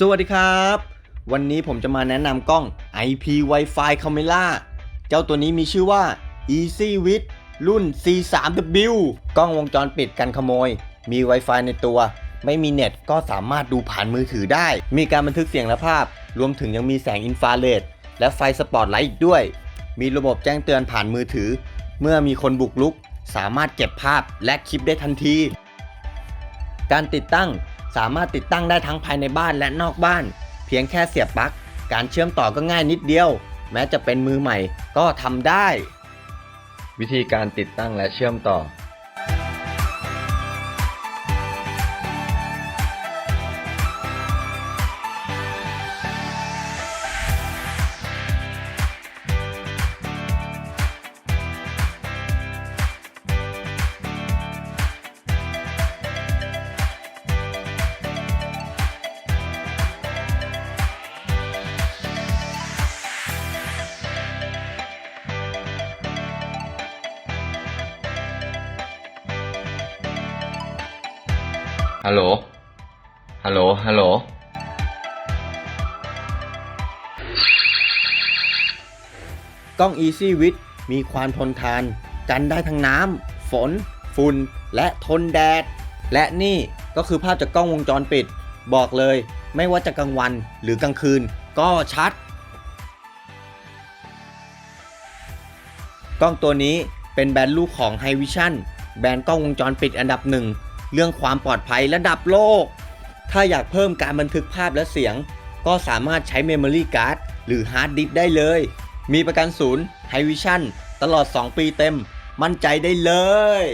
สวัสดีครับ วันนี้ผมจะมาแนะนำกล้อง IP Wi-Fi Camera เจ้าตัวนี้มีชื่อว่า EasyWit รุ่น C3W กล้องวงจรปิดกันขโมย มี Wi-Fi ในตัว ไม่มีเน็ตก็สามารถดูผ่านมือถือได้ มีการบันทึกเสียงและภาพ รวมถึงยังมีแสงอินฟราเรดและไฟสปอตไลท์อีกด้วย มีระบบแจ้งเตือนผ่านมือถือ เมื่อมีคนบุกรุก สามารถเก็บภาพและคลิปได้ทันที การติดตั้ง สามารถติดตั้งได้ทั้งภายในบ้านและนอกบ้าน เพียงแค่เสียบปลั๊ก การเชื่อมต่อก็ง่ายนิดเดียว แม้จะเป็นมือใหม่ก็ทำได้ วิธีการติดตั้งและเชื่อมต่อ ฮัลโหล ฮัลโหล ฮัลโหล กล้อง Easy w i t มีความทนทาน กันได้ทั้งน้ำ ฝน ฝุ่น และทนแดด และนี่ก็คือภาพจากกล้องวงจรปิด บอกเลยไม่ว่าจะกลางวันหรือกลางคืนก็ชัด กล้องตัวนี้เป็นแบรนด์ลูกของ h i v i s i o n แบรนด์กล้องวงจรปิดอันดับหนึ่ง เรื่องความปลอดภัยระดับโลก ถ้าอยากเพิ่มการบันทึกภาพและเสียง ก็สามารถใช้ Memory Card หรือ Hard Disk ได้เลย มีประกันศูนย์ไฮวิชั่นตลอด 2 ปีเต็ม มั่นใจได้เลย